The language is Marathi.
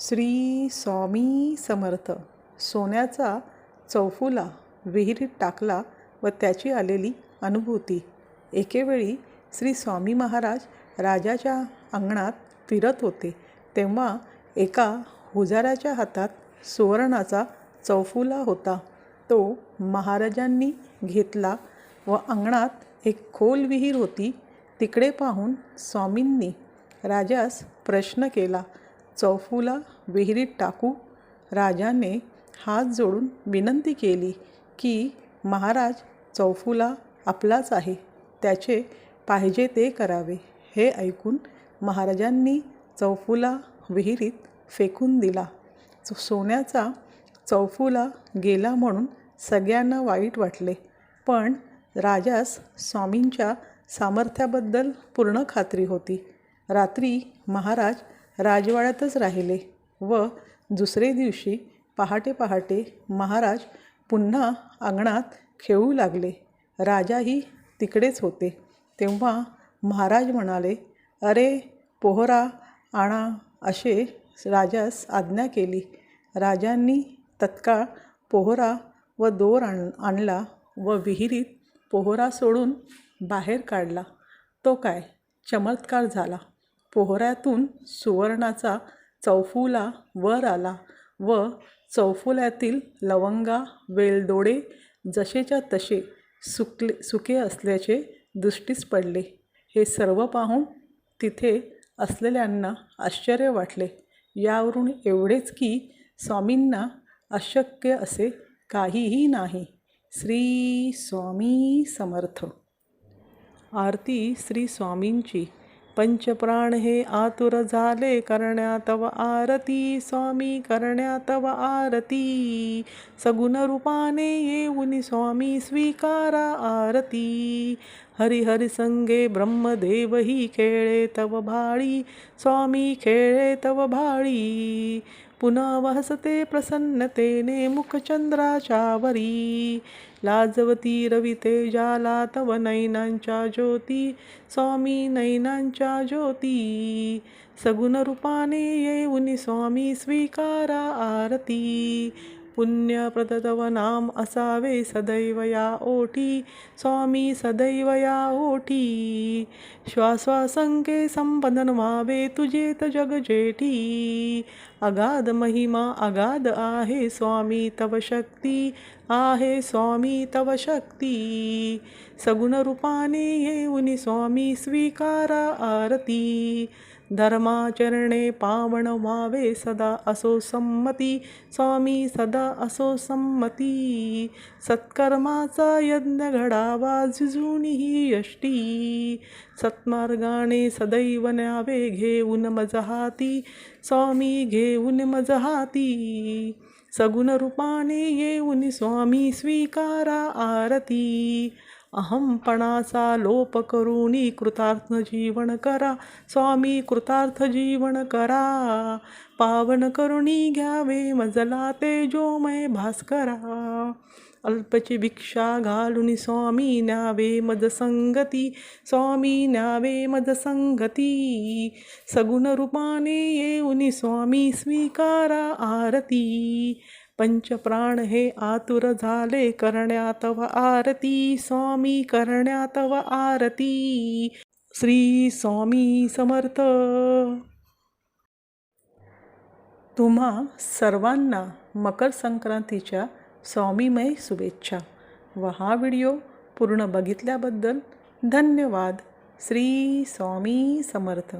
श्री स्वामी समर्थ. सोन्याचा चौफुला विहिरीत टाकला व त्याची आलेली अनुभूती. एकेवेळी श्री स्वामी महाराज राजाच्या अंगणात फिरत होते. तेव्हा एका हुजाराच्या हातात सुवर्णाचा चौफुला होता. तो महाराजांनी घेतला व अंगणात एक खोल विहीर होती. तिकडे पाहून स्वामींनी राजास प्रश्न केला. चौफुला विहिरीत टाकू राजाने हात जोडून विनंती केली की महाराज चौफुला आपलाच आहे त्याचे पाहिजे ते करावे. हे ऐकून महाराजांनी चौफुला विहिरीत फेकून दिला. सोन्याचा चौफुला गेला म्हणून सगळ्यांना वाईट वाटले पण राजास स्वामींच्या सामर्थ्याबद्दल पूर्ण खात्री होती. रात्री महाराज राजवाड्यातच राहिले व दुसरे दिवशी पहाटे पहाटे महाराज पुन्हा अंगणात खेळू लागले. राजाही तिकडेच होते. तेव्हा महाराज म्हणाले अरे पोहरा आणा असे राजास आज्ञा केली. राजांनी तत्काळ पोहरा व दोर आण आणला व विहिरीत पोहरा सोडून बाहेर काढला. तो काय? चमत्कार झाला. पोहऱ्यातून सुवर्णाचा चौफुला वर आला व चौफुल्यातील लवंगा वेलदोडे जसेच्या तसे सुकले सुके असल्याचे दृष्टीस पडले. हे सर्व पाहून तिथे असलेल्यांना आश्चर्य वाटले. यावरून एवढेच की स्वामींना अशक्य असे काहीही नाही. श्री स्वामी समर्थ. आरती श्री स्वामींची. पंचप्राण हे आतुर झाले करण्या तव आरती. स्वामी करण्या तव आरती. सगुण रूपाने येऊन स्वामी स्वीकारा आरती. हरी हरी संगे ब्रह्मदेवही खेळे तव भाळी. स्वामी खेळे तव भाळी. पुन्हा वहसते प्रसन्नतेने मुखचंद्राच्यावरी लाजवती रवितेजाला तव नैनांच्या ज्योती स्वामी नैनांच्या ज्योती. सगुण रूपाने येऊनी स्वामी स्वीकारा आरती. पुण्यप्रदतव नाम असावे सदैव या ओठी स्वामी सदैव या ओठी श्वासवासंके संपदन व्हावे तुझे त जग जेठी अगाध महिमा अगाध आहे स्वामी तव शक्ती. आहे स्वामी तव शक्ती. सगुण रूपाने येऊनी स्वामी स्वीकारा आरती. धर्माचरणे पावन व्हावे सदा असो संमती. स्वामी सदा असो संमती. सत्कर्माचा यज्ञ घडावा झिजून ही यष्टी. सत्मार्गाने सदैव न्यावे घेऊन मजहाती. स्वामी घेऊन मजहाती. सगुण रूपाने येऊन स्वामी स्वीकारा आरती. अहमपणाचा लोप करुणी कृतार्थ जीवन करा. स्वामी कृतार्थ जीवन करा. पावन करुणी घ्यावे मजला तेजोमय भास्करा. अल्पची भिक्षा घालून स्वामी न्यावे मद संगती. स्वामी न्यावे मद संगती. सगुण रूपाने येऊन स्वामी स्वीकारा आरती. पंचप्राण हे आतुर झाले करण्यात व आरती. स्वामी करण्यात व आरती. श्री स्वामी समर्थ. तुम्हा सर्वांना मकर संक्रांतीच्या स्वामीमय शुभेच्छा व हा व्हिडिओ पूर्ण बघितल्याबद्दल धन्यवाद. श्री स्वामी समर्थ.